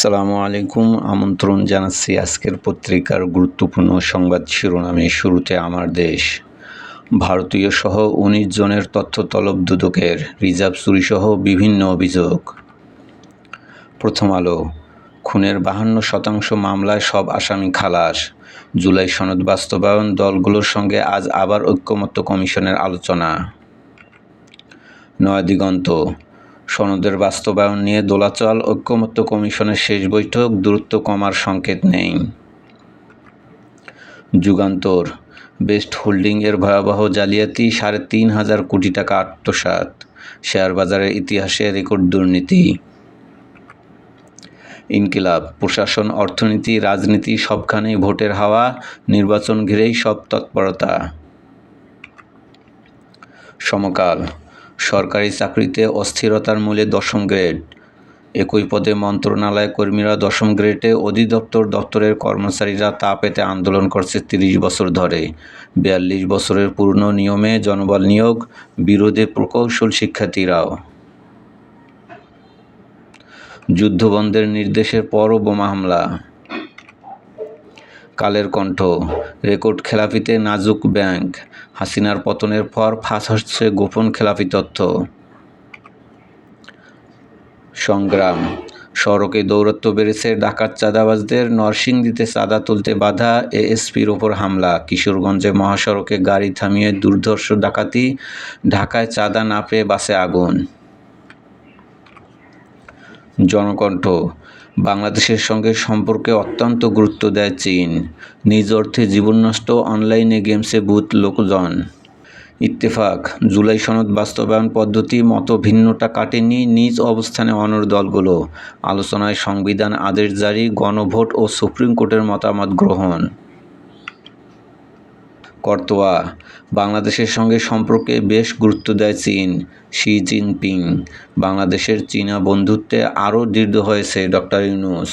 সালামু আলাইকুম। আমন্ত্রণ জানাচ্ছি আজকের পত্রিকার গুরুত্বপূর্ণ সংবাদ শিরোনামে। শুরুতে আমার দেশ। ভারতীয় সহ উনিশ জনের তথ্য তলব দুদকের রিজার্ভ চুরিসহ বিভিন্ন অভিযোগ। প্রথম আলো। খুনের বাহান্ন শতাংশ মামলায় সব আসামি খালাস। জুলাই সনদ বাস্তবায়ন দলগুলোর সঙ্গে আজ আবার ঐক্যমত্য কমিশনের আলোচনা। নয়াদিগন্ত। সনদের বাস্তবায়ন নিয়ে দোলাচল ঐক্যমত্য কমিশনের শেষ বৈঠক দূরত্ব কমার সংকেত নেই। যুগান্তর, বেস্ট হোল্ডিং এর ভয়াবহ জালিয়াতি সাড়ে তিন হাজার কোটি টাকা আত্মসাৎ শেয়ার বাজারের ইতিহাসে রেকর্ড দুর্নীতি। ইনকিলাব, প্রশাসন, অর্থনীতি, রাজনীতি সবখানেই ভোটের হাওয়া, নির্বাচন ঘিরেই সব তৎপরতা। সমকাল সরকারি চাকরিতে অস্থিরতার মূলে দশম গ্রেড। একই পদে মন্ত্রণালয় কর্মীরা দশম গ্রেডে অধিদপ্তর দপ্তরের কর্মচারীরা তা পেতে আন্দোলন করছে তিরিশ বছর ধরে। বিয়াল্লিশ বছরের পূর্ণ নিয়মে জনবল নিয়োগ, বিরোধে প্রকৌশল শিক্ষার্থীরাও। যুদ্ধবন্ধের নির্দেশের পরও বোমা হামলা। কালের কণ্ঠ। রেকর্ড খেলাপিতে নাজুক ব্যাংক। হাসিনার পতনের পর ফাঁস হচ্ছে গোপন খেলাপি তথ্য। সংগ্রাম। সড়কে দৌরত্ব বেড়েছে ডাকাত চাঁদাবাজদের। নরসিংদীতে চাঁদা তুলতে বাধা এএসপির ওপর হামলা। কিশোরগঞ্জে মহাসড়কে গাড়ি থামিয়ে দুর্ধর্ষ ডাকাতি। ঢাকায় চাঁদা না পেয়ে বাসে আগুন। জনকণ্ঠ। বাংলাদেশের সঙ্গে সম্পর্কে অত্যন্ত গুরুত্ব দেয় চীন। নিজ অর্থে জীবন নষ্ট অনলাইনে গেমসে বুথ লোকজন। ইত্তেফাক, জুলাই সনদ বাস্তবায়ন পদ্ধতি মতো ভিন্নতা কাটেনি নিজ অবস্থানে অনর দলগুলো। আলোচনায় সংবিধান আদেশ জারি, গণভোট ও সুপ্রিম কোর্টের মতামত গ্রহণ। কর্তোয়া। বাংলাদেশের সঙ্গে সম্পর্কে বেশ গুরুত্ব দেয় চীন, শি জিনপিং। বাংলাদেশের চীনা বন্ধুত্বে আরও দৃঢ় হয়েছে ডক্টর ইউনুস।